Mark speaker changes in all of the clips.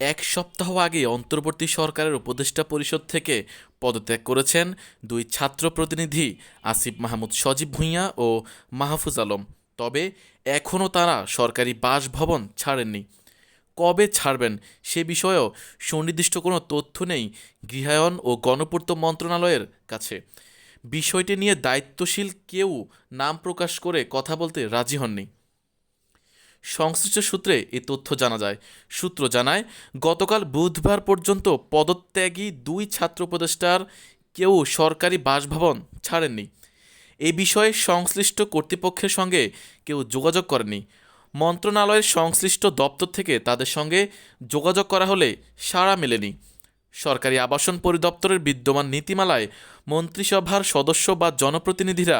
Speaker 1: এক সপ্তাহ আগে অন্তর্বর্তী সরকারের উপদেষ্টা পরিষদ থেকে পদত্যাগ করেছেন দুই ছাত্র প্রতিনিধি আসিফ মাহমুদ সজীব ভূঁইয়া ও মাহফুজ আলম। তবে এখনও তারা সরকারি বাসভবন ছাড়েননি। কবে ছাড়বেন সে বিষয়েও সুনির্দিষ্ট কোনো তথ্য নেই গৃহায়ন ও গণপূর্ত মন্ত্রণালয়ের কাছে। বিষয়টি নিয়ে দায়িত্বশীল কেউ নাম প্রকাশ করে কথা বলতে রাজি হননি। সংশ্লিষ্ট সূত্রে এ তথ্য জানা যায়। সূত্র জানায়, গতকাল বুধবার পর্যন্ত পদত্যাগী দুই ছাত্র উপদেষ্টার কেউ সরকারি বাসভবন ছাড়েননি। এ বিষয়ে সংশ্লিষ্ট কর্তৃপক্ষের সঙ্গে কেউ যোগাযোগ করেনি মন্ত্রণালয়ের সংশ্লিষ্ট দপ্তর থেকে তাদের সঙ্গে যোগাযোগ করা হলে সাড়া মেলেনি। সরকারি আবাসন পরিদপ্তরের বিদ্যমান নীতিমালায় মন্ত্রিসভার সদস্য বা জনপ্রতিনিধিরা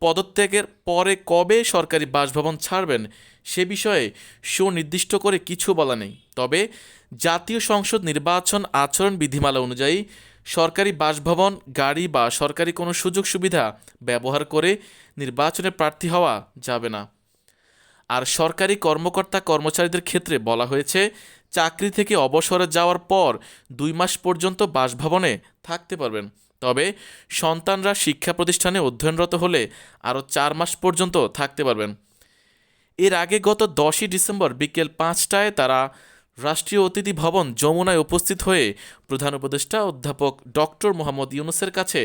Speaker 1: পদত্যাগের পরে কবে সরকারি বাসভবন ছাড়বেন সে বিষয়ে সুনির্দিষ্ট করে কিছু বলা নেই। তবে জাতীয় সংসদ নির্বাচন আচরণ বিধিমালা অনুযায়ী সরকারি বাসভবন, গাড়ি বা সরকারি কোনো সুযোগ সুবিধা ব্যবহার করে নির্বাচনে প্রার্থী হওয়া যাবে না। আর সরকারি কর্মকর্তা কর্মচারীদের ক্ষেত্রে বলা হয়েছে, চাকরি থেকে অবসরে যাওয়ার পর দুই মাস পর্যন্ত বাসভবনে থাকতে পারবেন। তবে সন্তানরা শিক্ষা প্রতিষ্ঠানে অধ্যয়নরত হলে আরও চার মাস পর্যন্ত থাকতে পারবেন। এর আগে গত দশই ডিসেম্বর বিকেল পাঁচটায় তারা রাষ্ট্রীয় অতিথি ভবন যমুনায় উপস্থিত হয়ে প্রধান উপদেষ্টা অধ্যাপক ডক্টর মোহাম্মদ ইউনুসের কাছে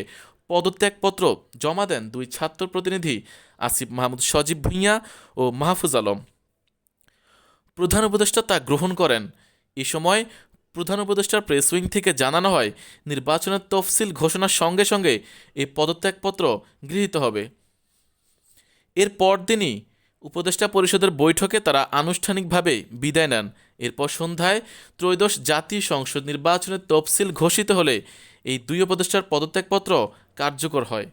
Speaker 1: পদত্যাগপত্র জমা দেন দুই ছাত্র প্রতিনিধি আসিফ মাহমুদ সজীব ভূঁইয়া ও মাহফুজ আলম। প্রধান উপদেষ্টা তা গ্রহণ করেন। এ সময় প্রধান উপদেষ্টার প্রেস উইং থেকে জানানো হয়, নির্বাচনের তফসিল ঘোষণার সঙ্গে সঙ্গে এই পদত্যাগপত্র গৃহীত হবে। এর পরদিনই উপদেষ্টা পরিষদের বৈঠকে তারা আনুষ্ঠানিকভাবে বিদায় নেন। এরপর সন্ধ্যায় ত্রয়োদশ জাতীয় সংসদ নির্বাচনের তফসিল ঘোষিত হলে এই দুই উপদেষ্টার পদত্যাগপত্র কার্যকর হয়।